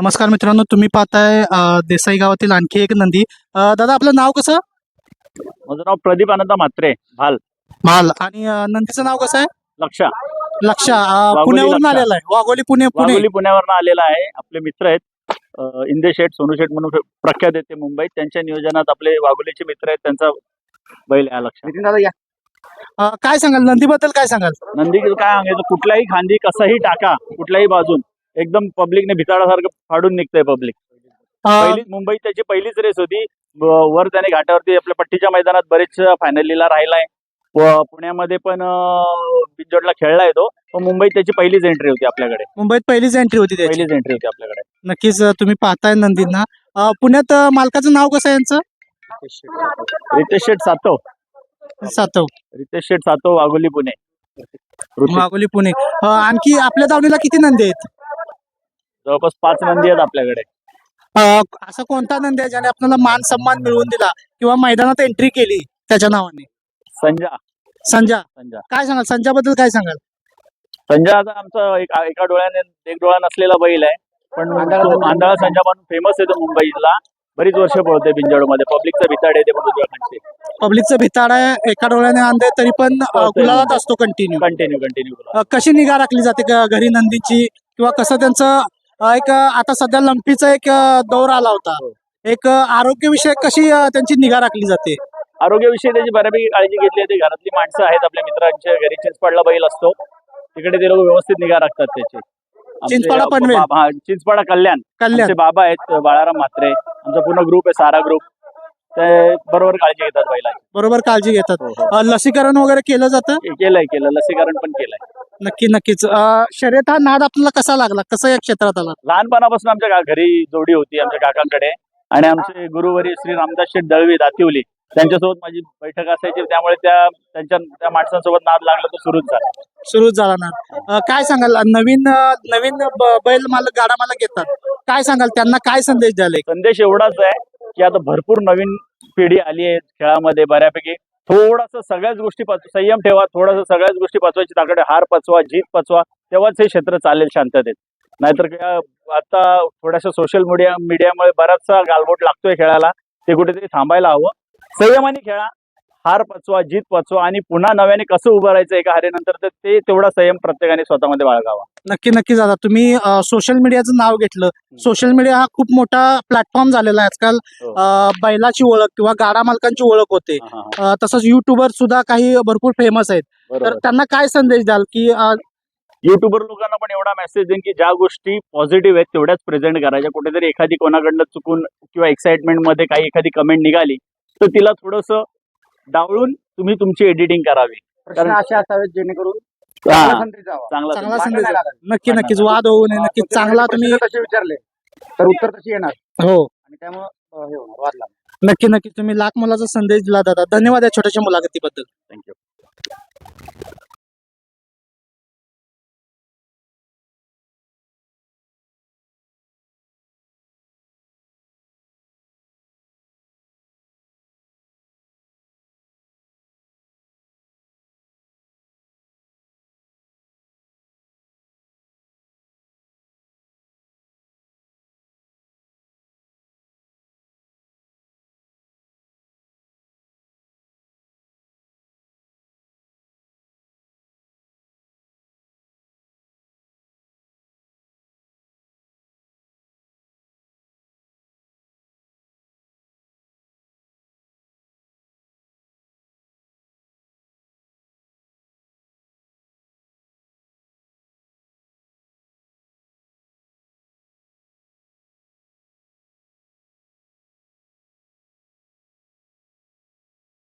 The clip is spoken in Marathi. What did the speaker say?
नमस्कार मित्रांनो तुम्ही पाहताय देसाई गावातील आणखी एक नंदी. दादा आपलं नाव कसं? माझं नाव प्रदीप आनंद म्हात्रे भाल. माल आणि अ, नंदीचं नाव कसं आहे? लक्षा. लक्ष वाघोली पुण्यावरून लक्षा. आलेलं आहे. वाघोली पुणे पुणे. वाघोली पुण्यावरून आलेला आहे. आपले मित्र आहेत अं, इंदे शेठ सोनू शेठ म्हणून प्रख्यात आहेत ते मुंबईत. त्यांच्या नियोजनात आपले वाघोलीचे मित्र आहेत त्यांचा बैल आहे हा लक्षा. अ, काय सांगाल? नंदीबद्दल काय सांगाल? नंदी काय सांगायचं? कुठल्याही खांदी कसाही टाका कुठल्याही बाजून. एकदम पब्लिकने भिताडासारखं फाडून निघतंय पब्लिक अ, पहिली मुंबईत त्याची पहिलीच रेस होती. वर त्याने घाटावरती आपल्या पट्टीच्या मैदानात बरेच फायनलीला राहिलाय. व पुण्यामध्ये पण बिंजोडला खेळलाय तो. पण मुंबईत त्याची पहिलीच एंट्री होती आपल्याकडे. मुंबईत पहिलीच एंट्री होती त्याची. पहिलीच एंट्री होती आपल्याकडे. नक्कीच तुम्ही पाहताय नंदींना. पुण्यात मालकाचं नाव कसं आहे यांचं? रितेश शेठ सातव. सातव. रितेश शेठ सातव वाघोली पुणे. वाघोली पुणे. आणखी आपल्या दावणीला किती नंदी आहेत? जवळपास पाच नंदी आहेत आपल्याकडे. अ, असा कोणता नंदी आहे ज्याने आपल्याला मान सन्मान मिळवून दिला किंवा मैदानात एंट्री केली त्याच्या नावाने? संजा. संजा. संजा. काय सांगाल? संजाबद्दल काय सांगाल? संजा आता आमचा एक एका डोळ्याने एक डोळा नसलेला बैल आहे. पण तो आंधळा संजा म्हणून फेमस आहे तो मुंबईला बरीच वर्ष पळते बिंजोडमध्ये. पब्लिकचा भिताड आहे ते पण उजव्या पब्लिकचं भिताड आहे एका डोळ्याने अंधे तरी पण अ. गुलाबात असतो कंटिन्यू कंटिन्यू कंटिन्यू कशी निगा राखली जाते ग- घरी नंदीची? किंवा कसं त्यांचं एक आता सध्या लंपीचा एक दौर आला होता. हो. एक आरोग्यविषयक कशी त्यांची निगा राखली जाते? आरोग्याविषयी त्याची बऱ्यापैकी काळजी घेतली आहे घरातली माणसं आहेत आपल्या मित्रांच्या घरी चिंचपाडला बैल असतो. तिकडे ते लोक व्यवस्थित निगा राखतात त्याची. चिंचपाडा पनवेल. हा, चिंचपाडा कल्याण. कल्याण. बाबा आहेत बाळाराम म्हात्रे. आमचा पूर्ण ग्रुप आहे सारा ग्रुप ते बरोबर काळजी घेतात बैलाची. बरोबर काळजी घेतात. हो, हो. लसीकरण वगैरे केलं जातं? केलंय केलं लसीकरण पण केलंय. नक्की नक्कीच. अ, शर्यत हा नाद आपल्याला कसा लागला? कसं या क्षेत्रात आला? लहानपणापासून आमच्या गा- घरी जोडी होती आमच्या काकांकडे. आणि आमचे गुरुवरी श्री रामदास शेठ दळवी दातिवली त्यांच्यासोबत माझी बैठक असायची. त्यामुळे त्या त्यांच्या त्या माणसांसोबत नाद लागला तो सुरूच झाला. सुरू झाला ना अ, काय सांगाल? नवीन अ, नवीन ब- बैल मालक गाडा मालक येतात काय सांगाल? त्यांना काय संदेश द्याले संदेश एवढाच आहे की आता भरपूर नवीन पिढी आली आहे खेळामध्ये बऱ्यापैकी. थोडस सगळ्याच गोष्टी पाचवा संयम ठेवा थोडस सगळ्याच गोष्टी पचवायची ताकद हार पचवा जीत पचवा तेव्हाच हे क्षेत्र चालेल शांततेत. नाहीतर आता थोड्याशा सोशल मीडिया मीडियामुळे बराचसा गालबोट लागतोय खेळाला. ते कुठेतरी थांबायला हवं. संयमाने खेळा. हार पचवा जीत पचवा आणि पुन्हा नव्याने कसं उभं राहायचं एका हारेनंतर तर ते तेवढा संयम प्रत्येकाने स्वतःमध्ये बाळगावा. नक्की नक्की दादा. तुम्ही सोशल मीडियाचं नाव घेतलं. सोशल मीडिया हा खूप मोठा प्लॅटफॉर्म झालेला आहे आजकाल. हो. बैलाची ओळख किंवा गाडा मालकांची ओळख होते. तसंच युट्यूबर सुद्धा काही भरपूर फेमस आहेत. तर त्यांना काय संदेश द्याल की युट्यूबर लोकांना पण एवढा मेसेज देईन की ज्या गोष्टी पॉझिटिव्ह आहेत तेवढ्याच प्रेझेंट करायच्या. कुठेतरी एखादी कोणाकडनं चुकून किंवा एक्साइटमेंटमध्ये काही एखादी कमेंट निघाली तर तिला थोडस डावळून तुम्ही तुमची एडिटिंग करावी. प्रश्न कारण- असे असावेत जेणेकरून हा, चांगला संदेश जावा. चांगला चांगला संदेश. संदेश भांडण नाही लागायचं. नक्की नक्कीच. वाद होऊ नये. नक्कीच तुम्ही चांगला प्रश्न तुम्ही तसे विचारले तर उत्तर तशी येणार. हो. आणि त्यामुळे हे होणार. वाद लागणार. नक्की नक्की. तुम्ही लाख मोलाचा संदेश दिला दादा. धन्यवाद या छोट्याशा मुलाखतीबद्दल. Thank you.